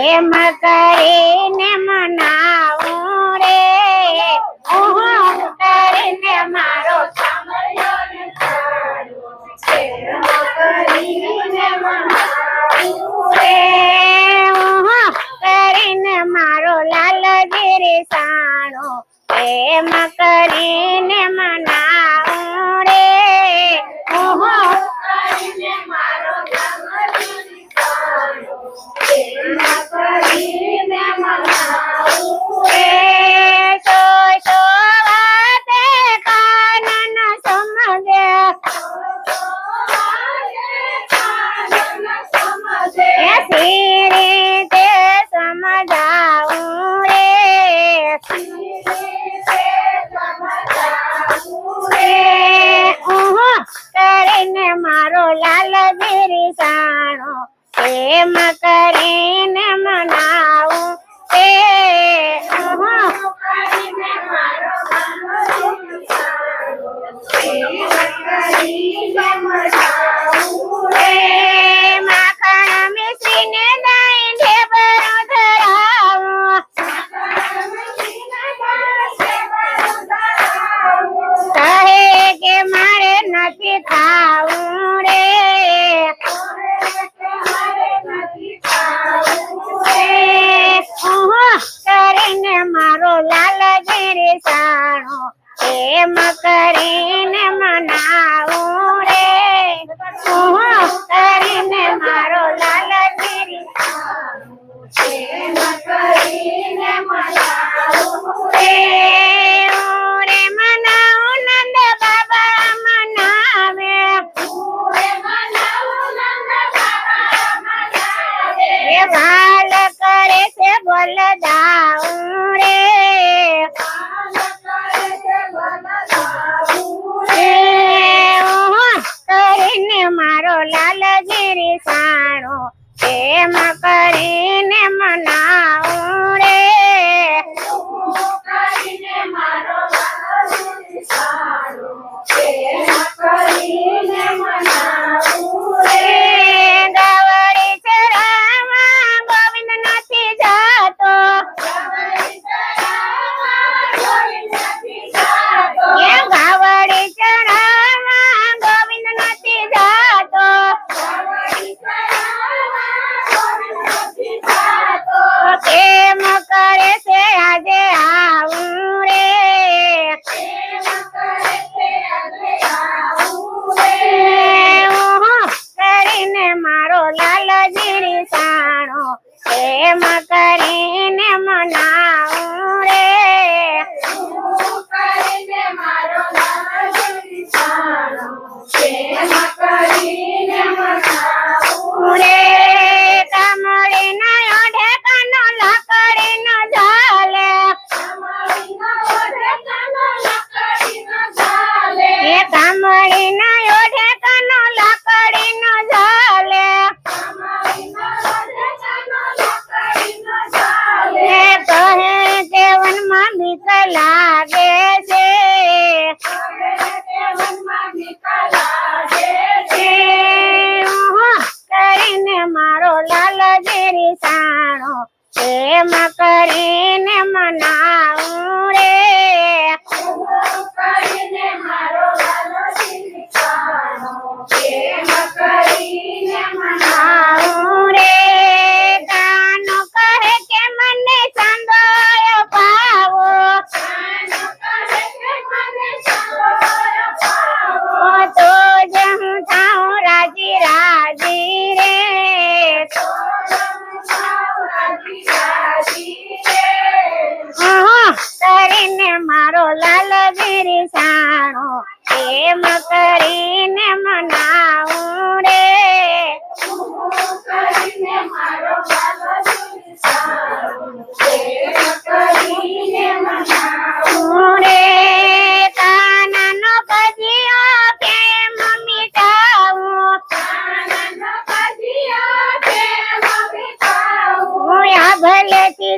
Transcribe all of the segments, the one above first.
એમ કરીને મનાવું રે. હું કરીને મારો કરીને મારો લાલજી રે સાણો એમ કરીને મના પ્રેમ કરીને વલદાઉં રે કરીને મારો લાલગીરી રે સાણો એમાં કરીને મનાવ. પ્રેમ કરીને મના પ્રેમ કરીને મના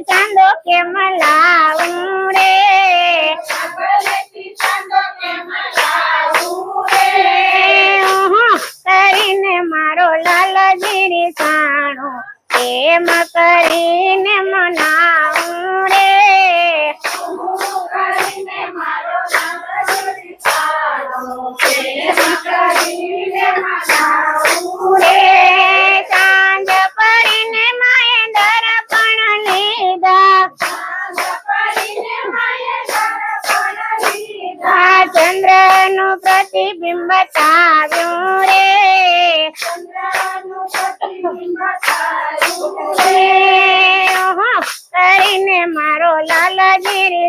ચાંદો કેમ લાવું રે કરીને મારો લાલજી ની સાણો કેમ કરીને મનાવું રે કરીને મનાવું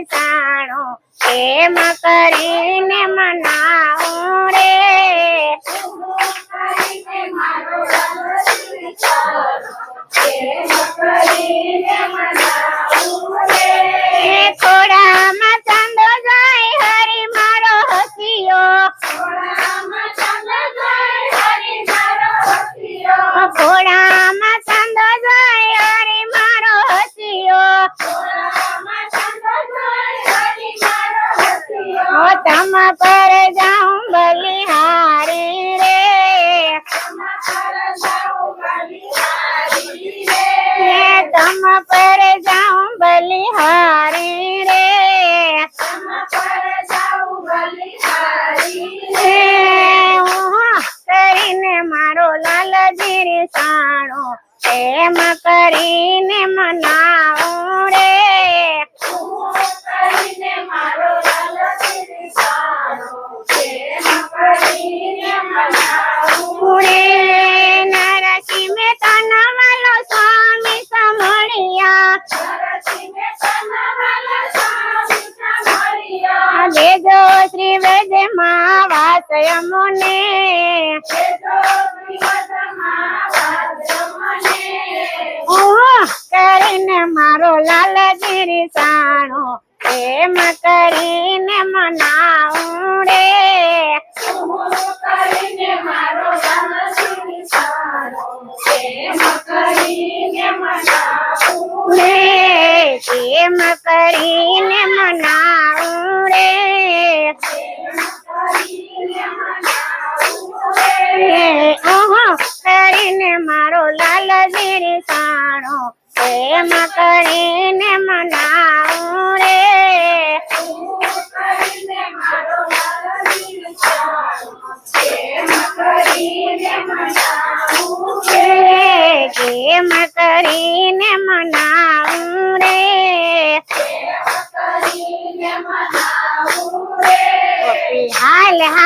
સાણો એમ કરીને મનાવું રે? ખોડામાં ચાંદો જાય હરી મારો હસિયો ખોડામાં સાણો એમ કરીને મનાવો રે. સ્વામી સમળિયા દેજો શ્રી વેદમાં વાત ઓહો, લાલગીરી સાણો એમ કરીને મનાવું રે. એમ કરીને મનાવું રે. રે. કેમ કરીને મનાવું રે. હાલ હાલ.